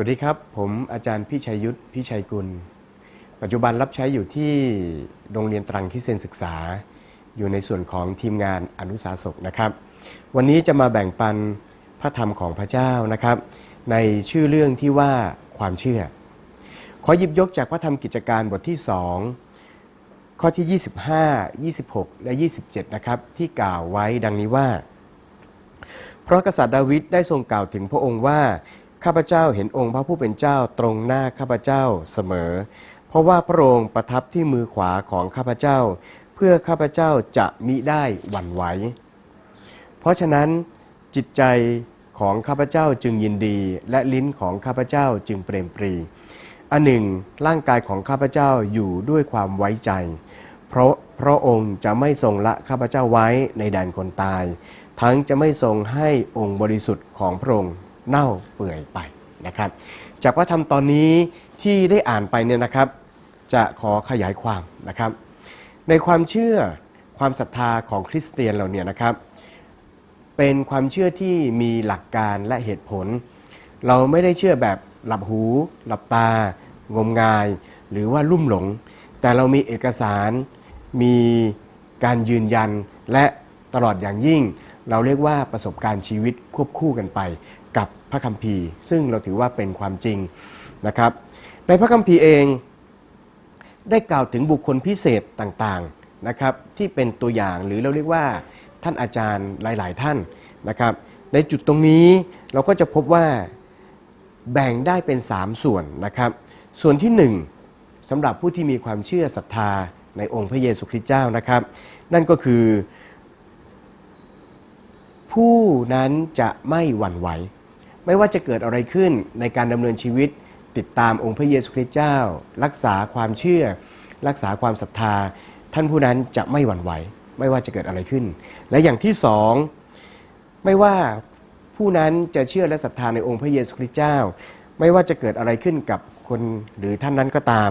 สวัสดีครับ ผมอาจารย์พิชัยยุทธพิชัยกุล ปัจจุบันรับใช้อยู่ที่โรงเรียนตรังคริเซนศึกษา อยู่ในส่วนของทีมงานอนุสาสกนะครับ วันนี้จะมาแบ่งปันพระธรรมของพระเจ้านะครับ ในชื่อเรื่องที่ว่าความเชื่อ ขอหยิบยกจากพระธรรมกิจการบทที่ 2 ข้อที่ 25 26 และ 27 นะครับ ที่กล่าวไว้ดังนี้ว่า เพราะกษัตริย์ดาวิดได้ทรงกล่าวถึงพระองค์ว่า ข้าพเจ้าเห็นองค์พระผู้เป็นเจ้าตรงหน้าข้าพเจ้าเสมอ เพราะว่าพระองค์ประทับที่มือขวาของข้าพเจ้า เพื่อข้าพเจ้าจะมิได้หวั่นไหว เพราะฉะนั้นจิตใจของข้าพเจ้าจึงยินดี และลิ้นของข้าพเจ้าจึงเปรมปรี อันหนึ่ง ร่างกายของข้าพเจ้าอยู่ด้วยความไว้ใจ เพราะพระองค์จะไม่ทรงละข้าพเจ้าไว้ในแดนคนตาย ทั้งจะไม่ทรงให้องค์บริสุทธิ์ของพระองค์ เน่าเปื่อยไปนะครับ จากพระธรรมตอนนี้ที่ได้อ่านไปเนี่ยนะครับ จะขอขยายความนะครับ ในความเชื่อความศรัทธาของคริสเตียนเราเนี่ยนะครับ เป็นความเชื่อที่มีหลักการและเหตุผล เราไม่ได้เชื่อแบบหลับหู หลับตา งมงาย หรือว่าลุ่มหลง แต่เรามีเอกสารมีการยืนยันและตลอดอย่างยิ่ง เราเรียกว่าประสบการณ์ชีวิตควบคู่กันไป พระคัมภีร์ ซึ่งเราถือว่าเป็นความจริงนะครับ ในพระคัมภีร์เองได้กล่าวถึงบุคคลพิเศษต่างๆนะครับ ที่เป็นตัวอย่างหรือเราเรียกว่าท่านอาจารย์หลาย ๆ ท่านนะครับ ในจุดตรงนี้เราก็จะพบว่าแบ่งได้เป็น 3 ส่วนนะครับ ส่วนที่ 1สำหรับผู้ที่มีความเชื่อศรัทธาในองค์พระเยซูคริสต์เจ้านะครับ นั่นก็คือ ผู้นั้นจะไม่หวั่นไหว ไม่ว่าจะเกิดอะไรขึ้นในการดำเนินชีวิต ติดตามองค์พระเยซูคริสต์เจ้า รักษาความเชื่อ รักษาความศรัทธา ท่านผู้นั้นจะไม่หวั่นไหว ไม่ว่าจะเกิดอะไรขึ้น และอย่างที่สองไม่ว่าผู้นั้นจะเชื่อและศรัทธาในองค์พระเยซูคริสต์เจ้า ไม่ว่าจะเกิดอะไรขึ้นกับคนหรือท่านนั้นก็ตาม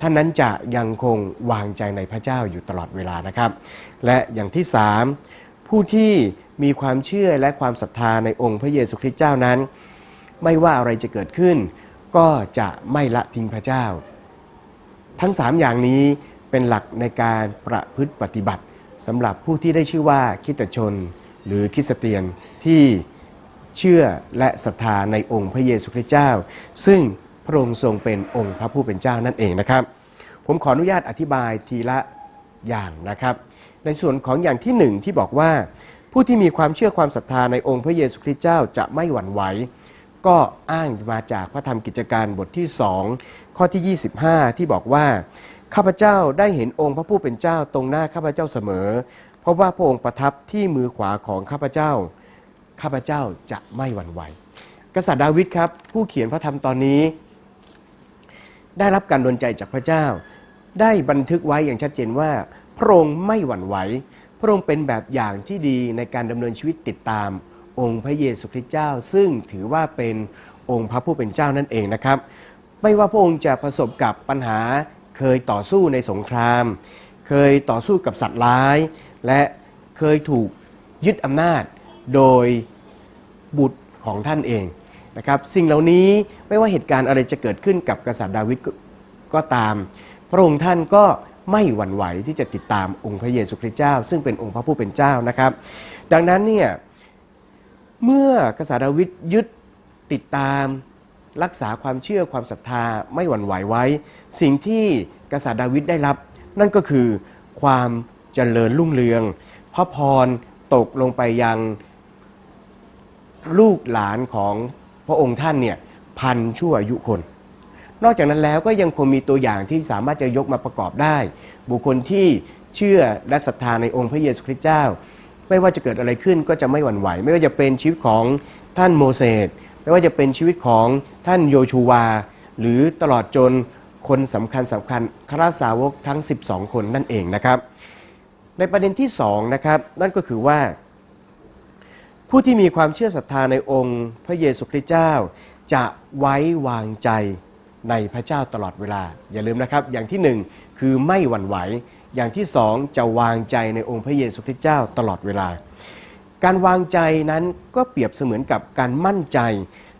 ท่านนั้นจะยังคงวางใจในพระเจ้าอยู่ตลอดเวลานะครับ และอย่างที่สามผู้ที่ มีความเชื่อและความศรัทธาในองค์พระเยซูคริสต์เจ้านั้น ไม่ว่าอะไรจะเกิดขึ้น ก็จะไม่ละทิ้งพระเจ้า ทั้ง 3 อย่างนี้เป็นหลักในการประพฤติปฏิบัติสำหรับผู้ที่ได้ชื่อว่าคิตชน หรือคริสเตียนที่เชื่อและศรัทธาในองค์พระเยซูคริสต์เจ้า ซึ่งพระองค์ทรงเป็นองค์พระผู้เป็นเจ้านั่นเองนะครับ ผมขออนุญาตอธิบายทีละอย่างนะครับ ในส่วนของอย่างที่หนึ่งที่บอกว่า ผู้ที่มีความเชื่อความศรัทธาในองค์พระเยซูคริสต์เจ้าจะไม่หวั่นไหว ก็อ้างมาจากพระธรรมกิจการบทที่2ข้อที่ 25 ที่บอกว่า ข้าพเจ้าได้เห็นองค์พระผู้เป็นเจ้าตรงหน้าข้าพเจ้าเสมอ เพราะว่าพระองค์ประทับที่มือขวาของข้าพเจ้า ข้าพเจ้าจะไม่หวั่นไหว กษัตริย์ดาวิดครับ ผู้เขียนพระธรรมตอนนี้ ได้รับการดลใจจากพระเจ้า ได้บันทึกไว้อย่างชัดเจนว่า พระองค์ไม่หวั่นไหว พระองค์เป็นแบบอย่างที่ดีในการดำเนินชีวิตติดตาม องค์พระเยซูคริสต์เจ้า ซึ่งถือว่าเป็นองค์พระผู้เป็นเจ้านั่นเองนะครับ ไม่ว่าพระองค์จะประสบกับปัญหาเคยต่อสู้ในสงคราม เคยต่อสู้กับสัตว์ร้าย และเคยถูกยึดอำนาจโดยบุตรของท่านเองนะครับ สิ่งเหล่านี้ไม่ว่าเหตุการณ์อะไรจะเกิดขึ้นกับกษัตริย์ดาวิดก็ก็ตาม พระองค์ท่านก็ ไม่หวั่นไหวที่จะติดตามองค์พระเยซูคริสต์เจ้า ซึ่งเป็นองค์พระผู้เป็นเจ้านะครับ ดังนั้นเนี่ยเมื่อกษัตริย์ดาวิดยึดติดตามรักษาความเชื่อความศรัทธาไม่หวั่นไหวไว้ สิ่งที่กษัตริย์ดาวิดได้รับ นั่นก็คือความเจริญรุ่งเรือง พระพรตกลงไปยังลูกหลานของพระองค์ท่านเนี่ยพันชั่วอายุคน นอกจากนั้นแล้วก็ยังคงมีตัวอย่างที่สามารถจะยกมาประกอบได้ บุคคลที่เชื่อและศรัทธาในองค์พระเยซูคริสต์เจ้า ไม่ว่าจะเกิดอะไรขึ้นก็จะไม่หวั่นไหว ไม่ว่าจะเป็นชีวิตของท่านโมเสสไม่ว่าจะเป็นชีวิตของท่านโยชูวา หรือตลอดจนคนสำคัญสำคัญคราสาวกทั้ง 12 คนนั่นเองนะครับ ในประเด็นที่2นะครับนั่นก็คือว่า ผู้ที่มีความเชื่อศรัทธาในองค์พระเยซูคริสต์เจ้า จะไว้วางใจ ในพระเจ้าตลอดเวลา อย่าลืมนะครับ อย่างที่หนึ่งคือไม่หวั่นไหว อย่างที่สองจะวางใจในองค์พระเยซูคริสต์เจ้าตลอดเวลา การวางใจนั้นก็เปรียบเสมือนกับการมั่นใจ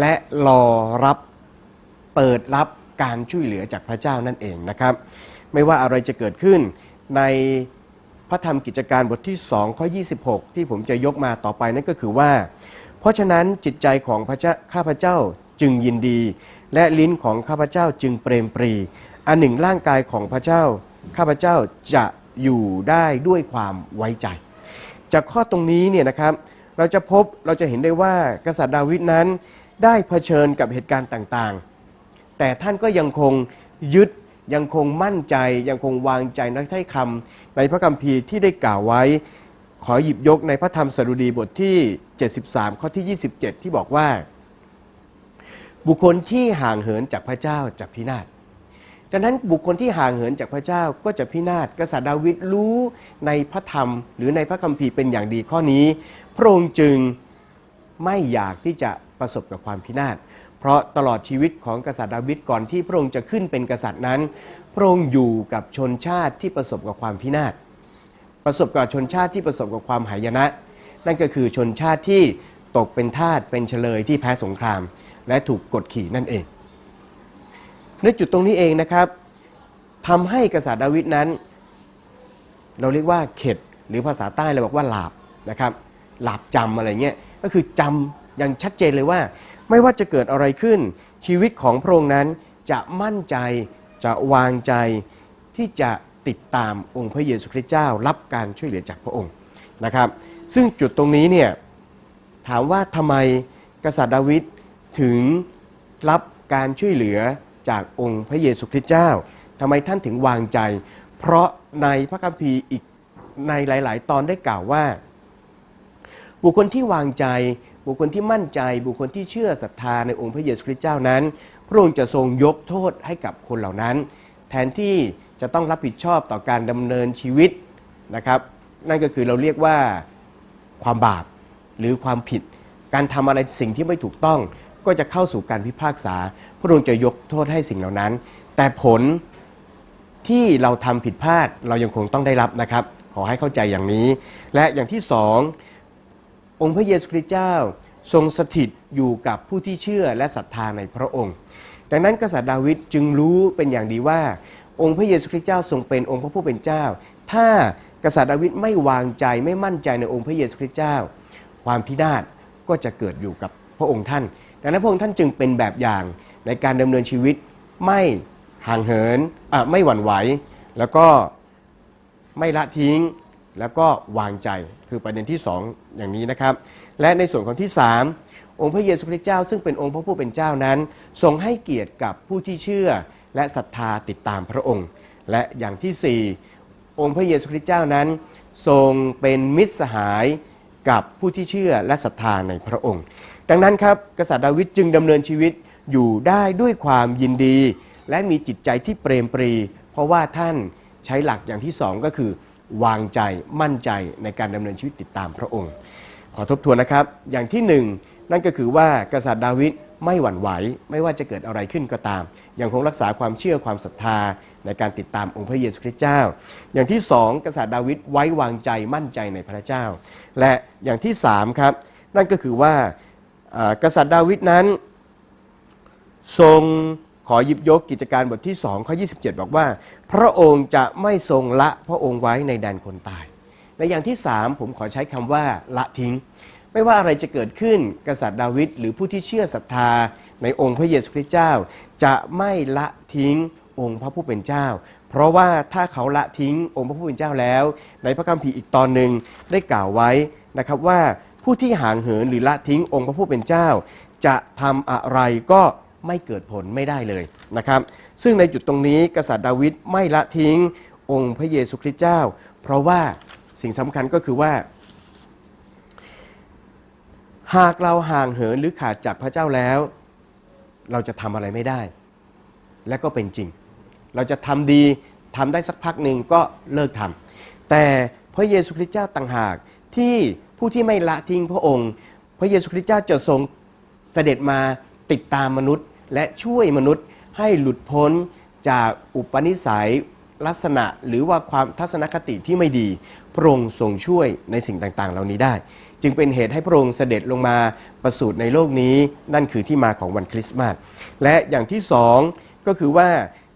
และรอรับเปิดรับการช่วยเหลือจากพระเจ้านั่นเองนะครับ ไม่ว่าอะไรจะเกิดขึ้นในพระธรรมกิจการบทที่2ข้อ26 ที่ผมจะยกมาต่อไปนั่นก็คือว่า เพราะฉะนั้นจิตใจของพระเจ้าข้าพเจ้าจึงยินดี และลิ้นของข้าพเจ้าจึงเปรมปรี อันหนึ่งร่างกายของพระเจ้า ข้าพเจ้าจะอยู่ได้ด้วยความไว้ใจ จากข้อตรงนี้เนี่ยนะครับ เราจะพบเราจะเห็นได้ว่ากษัตริย์ดาวิดนั้นได้เผชิญกับเหตุการณ์ต่างๆ แต่ท่านก็ยังคงยึดยังคงมั่นใจยังคงวางใจในถ้อยคำในพระคัมภีร์ที่ได้กล่าวไว้ ขอหยิบยกในพระธรรมสดุดีบทที่ 73 ข้อที่ 27 ที่บอกว่า บุคคลที่ห่างเหินจากพระเจ้าจะพินาศดังนั้นบุคคลที่ห่างเหินจากพระเจ้าก็จะพินาศกษัตริย์ดาวิดรู้ในพระธรรม หรือในพระคัมภีร์เป็นอย่างดีข้อนี้ พระองค์จึงไม่อยากที่จะประสบกับความพินาศเพราะตลอดชีวิตของกษัตริย์ดาวิดก่อนที่พระองค์จะขึ้นเป็นกษัตริย์นั้น พระองค์อยู่กับชนชาติที่ประสบกับความพินาศประสบกับชนชาติที่ประสบกับความหายนะ นั่นก็คือชนชาติที่ตกเป็นทาสเป็นเฉลยที่แพ้สงคราม และถูกกดขี่นั่นเอง ในจุดตรงนี้เองนะครับทำให้กษัตริย์ดาวิดนั้น เราเรียกว่าเข็ดหรือภาษาใต้เราบอกว่าหลาบนะครับหลาบจำอะไรเงี้ยก็คือจำอย่างชัดเจนเลยว่า ไม่ว่าจะเกิดอะไรขึ้น ชีวิตของพระองค์นั้นจะมั่นใจจะวางใจที่จะติดตามองค์พระเยซูคริสต์เจ้า รับการช่วยเหลือจากพระองค์นะครับ ซึ่งจุดตรงนี้เนี่ยถามว่าทำไมกษัตริย์ดาวิด ถึงรับการช่วยเหลือจากองค์พระเยซูคริสต์เจ้าทำไมท่านถึงวางใจ เพราะในพระคัมภีร์อีกในหลาย ๆ ตอนได้กล่าวว่า บุคคลที่วางใจ บุคคลที่มั่นใจ บุคคลที่เชื่อศรัทธาในองค์พระเยซูคริสต์เจ้านั้น พระองค์จะทรงยกโทษให้กับคนเหล่านั้น แทนที่จะต้องรับผิดชอบต่อการดำเนินชีวิตนะครับ นั่นก็คือเราเรียกว่าความบาปหรือความผิด การทำอะไรสิ่งที่ไม่ถูกต้อง ก็จะเข้าสู่การพิพากษา พระองค์จะยกโทษให้สิ่งเหล่านั้น แต่ผลที่เราทำผิดพลาดเรายังคงต้องได้รับนะครับ ขอให้เข้าใจอย่างนี้ และอย่างที่สององค์พระเยซูคริสต์เจ้าทรงสถิตอยู่กับผู้ที่เชื่อและศรัทธาในพระองค์ ดังนั้นกษัตริย์ดาวิดจึงรู้เป็นอย่างดีว่า องค์พระเยซูคริสต์เจ้าทรงเป็นองค์พระผู้เป็นเจ้า ถ้ากษัตริย์ดาวิดไม่วางใจไม่มั่นใจในองค์พระเยซูคริสต์เจ้า ความพินาศก็จะเกิดอยู่กับพระองค์ท่าน ดังนั้นพระองค์ท่านจึงเป็นแบบอย่างในการดำเนินชีวิตไม่ห่างเหินไม่หวั่นไหว แล้วก็ไม่ละทิ้งแล้วก็วางใจคือประเด็นที่ 2 อย่างนี้นะครับ และในส่วนของที่ 3 องค์พระเยซูคริสต์เจ้า ซึ่งเป็นองค์พระผู้เป็นเจ้านั้น ทรงให้เกียรติกับผู้ที่เชื่อและศรัทธาติดตามพระองค์ และอย่างที่ 4 องค์พระเยซูคริสต์เจ้านั้น ทรงเป็นมิตรสหายกับผู้ที่เชื่อและศรัทธาในพระองค์ ดังนั้นครับกษัตริย์ดาวิดจึงดำเนินชีวิตอยู่ได้ด้วยความยินดี และมีจิตใจที่เปรมปรี เพราะว่าท่านใช้หลักอย่างที่สองก็คือ วางใจมั่นใจในการดำเนินชีวิตติดตามพระองค์ ขอทบทวนนะครับ อย่างที่หนึ่งนั่นก็คือว่ากษัตริย์ดาวิดไม่หวั่นไหว ไม่ว่าจะเกิดอะไรขึ้นก็ตาม ยังคงรักษาความเชื่อความศรัทธาในการติดตามองค์พระเยซูคริสต์เจ้า อย่างที่สองกษัตริย์ดาวิดไว้วางใจมั่นใจในพระเจ้า และอย่างที่สามครับ นั่นก็คือว่าอ่า กษัตริย์ดาวิดนั้น ทรงขอยิบยกกิจการบทที่2ข้อ 27 บอกว่า พระองค์จะไม่ทรงละพระองค์ไว้ในแดนคนตาย ในอย่างที่3ผมขอใช้คำว่าละทิ้ง ไม่ว่าอะไรจะเกิดขึ้นกษัตริย์ดาวิดหรือผู้ที่เชื่อศรัทธาในองค์พระเยซูคริสต์เจ้า จะไม่ละทิ้งองค์พระผู้เป็นเจ้า เพราะว่าถ้าเขาละทิ้งองค์พระผู้เป็นเจ้าแล้ว ในพระคัมภีร์อีกตอนหนึ่งได้กล่าวไว้นะครับว่า ผู้ที่ห่างเหินหรือละทิ้งองค์พระผู้เป็นเจ้า จะทำอะไรก็ไม่เกิดผลไม่ได้เลยนะครับ ซึ่งในจุดตรงนี้กษัตริย์ดาวิดไม่ละทิ้งองค์พระเยซูคริสต์เจ้า เพราะว่าสิ่งสำคัญก็คือว่า หากเราห่างเหินหรือขาดจากพระเจ้าแล้ว เราจะทำอะไรไม่ได้ และก็เป็นจริง เราจะทำดีทำได้สักพักหนึ่งก็เลิกทำแต่พระเยซูคริสต์เจ้าต่างหากที่ ผู้ที่ไม่ละทิ้งพระองค์ พระเยซูคริสต์เจ้าจะทรงเสด็จมาติดตามมนุษย์ และช่วยมนุษย์ให้หลุดพ้นจากอุปนิสัยลักษณะหรือว่าความทัศนคติที่ไม่ดี พระองค์ทรงช่วยในสิ่งต่างๆ เหล่านี้ได้ จึงเป็นเหตุให้พระองค์เสด็จลงมาประสูติในโลกนี้ นั่นคือที่มาของวันคริสต์มาสและอย่างที่สองก็คือว่า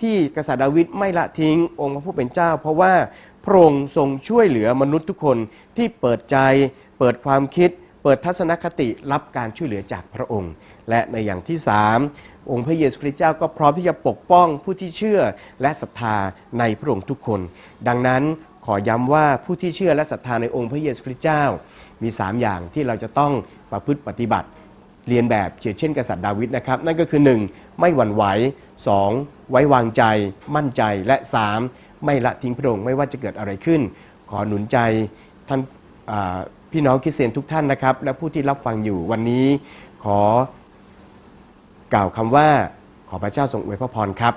ที่กษัตริย์ดาวิดไม่ละทิ้งองค์พระผู้เป็นเจ้า เพราะว่าพระองค์ทรงช่วยเหลือมนุษย์ทุกคนที่เปิดใจ เปิดความคิด เปิดทัศนคติรับการช่วยเหลือจากพระองค์ และในอย่างที่สามองค์พระเยซูคริสต์เจ้าก็พร้อมที่จะปกป้องผู้ที่เชื่อและศรัทธาในพระองค์ทุกคน ดังนั้นขอย้ำว่าผู้ที่เชื่อและศรัทธาในองค์พระเยซูคริสต์เจ้า มี 3 อย่างที่เราจะต้องประพฤติปฏิบัติ เรียนแบบเช่นเช่นกษัตริย์ดาวิดนะครับ นั่นก็คือ 1. ไม่หวั่นไหว 2. ไว้วางใจ มั่นใจและ 3. ไม่ละทิ้งพระองค์ไม่ว่าจะเกิดอะไรขึ้น ขอหนุนใจท่าน พี่น้องคริสเตียนทุกท่านนะครับ และผู้ที่รับฟังอยู่วันนี้ ขอกล่าวคำว่าขอพระเจ้าทรงอวยพระพรครับ